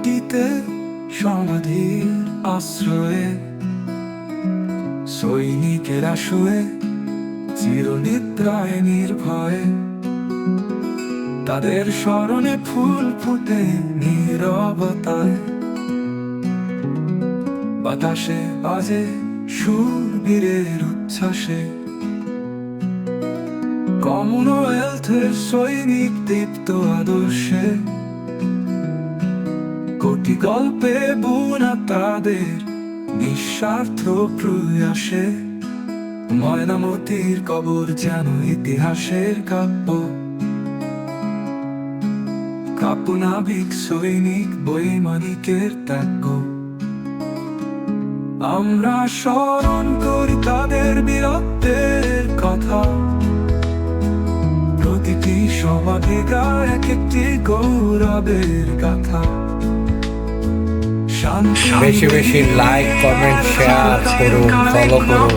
মাটিতে সমাধির আশ্রয়ে, সৈনিকেরা শুয়ে চিরনিদ্রায় নির্ভয়ে। তাদের স্মরণে ফুল ফুটে নীরবতায়। বাতাসে বাজে সুরবীরের উচ্ছ্বাসে। কমনওয়েলথের সৈনিক দীপ্ত আদর্শে কোটি গল্পে বুনা তাদের নিঃস্বার্থ প্রয়াসে। ময়নামতির কবর যেন ইতিহাসের কাব্য। কাপুনাবিক সৈনিক বৈমানিকের ত্যাগ। আমরা স্মরণ করি তাদের বীরত্বের কথা। প্রতিটি সমাধি গায় এক একটি গৌরবের শান্তি বেশি বেশি লাইক কমেন্ট শেয়ার করুন ফলো করুন।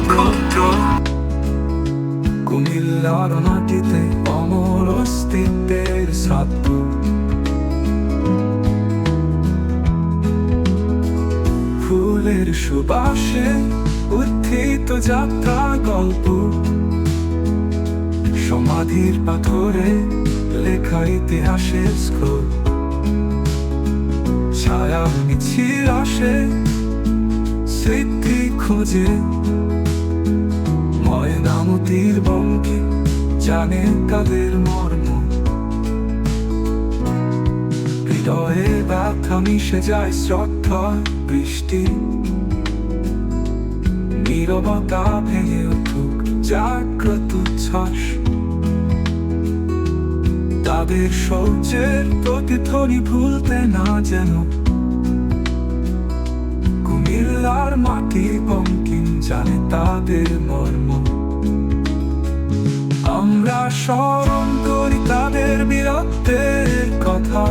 কুমিল্লার মাটিতে অমর অস্তিত্বের শ্রাদ্ধ ফুলের সুবাসে উত্থিত যাত্রা গল্প। সমাধির পাথরে লেখা ইতিহাসের স্ক্রোল। ছায়া মিছিল আসে, স্মৃতি খোঁজে। ময়নামতির বঙ্গে জানে তাদের মর্ম। হৃদয়ে ব্যথা মিশে যায় শ্রদ্ধা বৃষ্টি। নীরবতা ভেঙে উঠুক জাগ্রত উচ্ছ্বাস। তাদের সৌর্যের প্রতিধ্বনি ভুলতে না যেন কুমিল্লার মাটি বঙ্কিম জানে তাদের মর্ম। আমরা স্মরণ করি তাদের বীরত্বের কথা।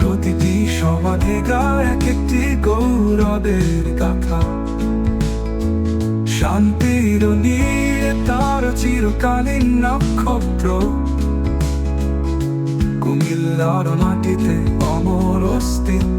প্রতিটি সমাধি গায় এক একটি গৌরবের গাথা। শান্তির নীড়ে তার চিরকালীন নক্ষত্র। কুমিল্লার মাটিতে অমর অস্তিত্বের সাধ্য